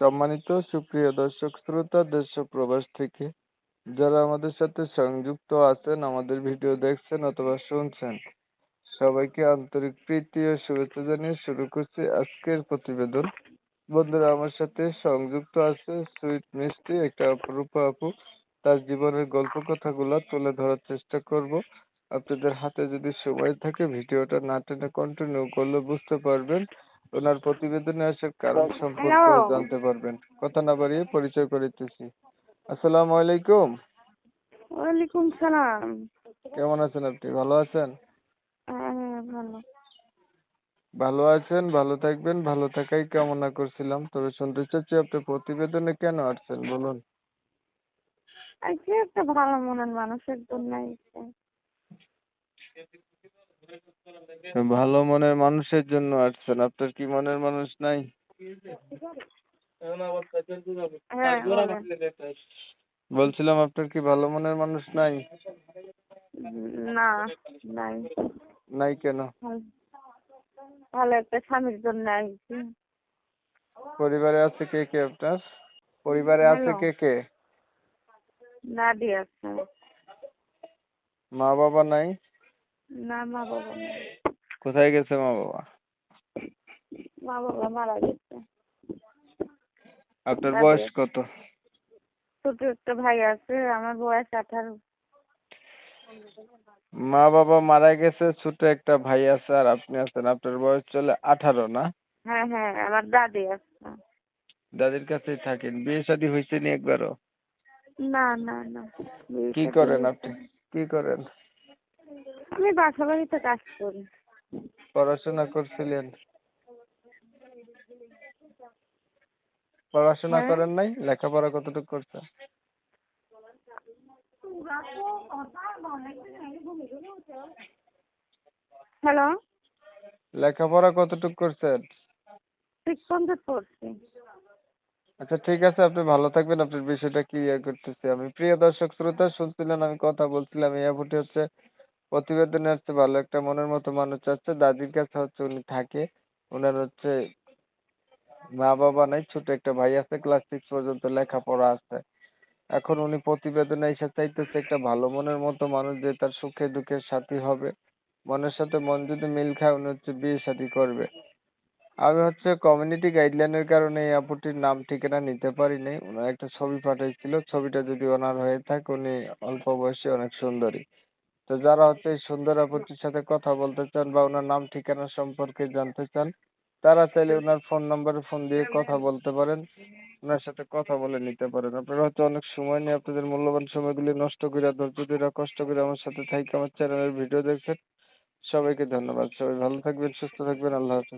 সম্মানিত সুপ্রিয় দর্শক শ্রোতা দেশ প্রবাস থেকে যারা আমাদের সাথে সংযুক্ত আছেন, আমাদের ভিডিও দেখছেন অথবা শুনছেন, সবাইকে আন্তরিক প্রীতি ও শুভেচ্ছা জানিয়ে শুরু করছি আজকের প্রতিবেদন। বন্ধুরা, আমার সাথে সংযুক্ত আছে সুইট মিষ্টি, একটা অপরূপা আপু। তার জীবনের গল্প কথাগুলো তুলে ধরার চেষ্টা করব। আপনাদের হাতে যদি সময় থাকে, ভিডিওটা না টেনে কন্টিনিউ করলে বুঝতে পারবেন। ওনার প্রতিবেদনে আসার কারণ সম্পর্কে জানতে পারবেন। কথা না বাড়িয়ে পরিচয় করিতেছি। আসসালামু আলাইকুম। ওয়ালাইকুম সালাম। কেমন আছেন আপনি? ভালো আছেন? হ্যাঁ হ্যাঁ ভালো। ভালো আছেন ভালো থাকবেন ভালো থাকাই কামনা করছিলাম। তবে শুনতে চাচ্ছি আপনি প্রতিবেদনে কেন আসছেন বলুন। আজকে একটা ভালো মনের মানুষের জন্য ভালো মনের মানুষের জন্য আসছেন। আপনার কি মনের মানুষ নাই? হ্যাঁ বলছিলাম আপনার কি ভালো মনের মানুষ নাই? না নাই। নাই কেন? ভালো- একটা স্বামীর জন্য আইছি। পরিবারে আছে কে কে আপনার? পরিবারে আছে কে কে? নাডি আছে। মা বাবা নাই? না মা বাবা নেই। কোথায় গেছে মা বাবা? মা বাবা মারা গেছে। আপনার বয়স কত? ছোট একটা ভাই আছে আমার বয়স আঠারো। মা বাবা মারা গেছে ছোট একটা ভাই আছে আর আপনি আছেন। আপনার বয়স চলে আঠারো না? হ্যাঁ হ্যাঁ আমার দাদি আছে। দাদির কাছেই থাকেন। বিয়ে শাদী হয়েছে নি একবারও? না না না কি করেন আপনি? কি করেন? আমি বাসা বাড়িতে কাজ করি। পড়াশোনা করছিলেন। পড়াশোনা হ্যাঁ। করেন নাই? লেখাপড়া কতটুকু করছেন? হ্যালো। লেখাপড়া কতটুকু করছেন? আচ্ছা ঠিক আছে আপনি ভালো থাকবেন। আপনার বিষয়টা ক্লিয়ার করতেছি। আমি প্রিয় দর্শক শ্রোতা শুনছিলেন আমি কথা বলছিলাম। এই আপুটি হচ্ছে প্রতিবেদনে হচ্ছে ভালো একটা মনের মতো মানুষ আছে। দাদির কাছে হচ্ছে উনি থাকে। ওনার হচ্ছে মা বাবা নাই, ছোট একটা ভাই আছে ক্লাস সিক্স পর্যন্ত লেখাপড়া আছে। এখন উনি প্রতিবেদনে এসে চাইতেছে একটা ভালো মনের মতো মানুষ যে তার সুখে দুঃখের সাথী হবে। মনের সাথে মন যদি মিল খায়, উনি হচ্ছে বিয়ে শাদী করবে। আমি হচ্ছে কমিউনিটি গাইডলাইনের কারণে এই আপুটির নাম ঠিকানা নিতে পারিনি ওনার একটা ছবি পাঠাইছিল। ছবিটা যদি ওনার হয়ে থাকে, উনি অল্প বয়সে অনেক সুন্দরী। তো যারা হচ্ছে সুন্দর আপুটির সাথে কথা বলতে চান বা ওনার নাম ঠিকানা সম্পর্কে জানতে চান, তারা চাইলে ওনার ফোন নাম্বারে ফোন দিয়ে কথা বলতে পারেন। ওনার সাথে কথা বলে নিতে পারেন। আপনারা হয়তো অনেক সময় নিয়ে আপনাদের মূল্যবান সময়গুলি নষ্ট করে ধৈর্য ধরে কষ্ট করে আমার সাথে থাইকে আমার চ্যানেলের ভিডিও দেখছেন। সবাইকে ধন্যবাদ। সবাই ভালো থাকবেন, সুস্থ থাকবেন। আল্লাহ হাফেজ।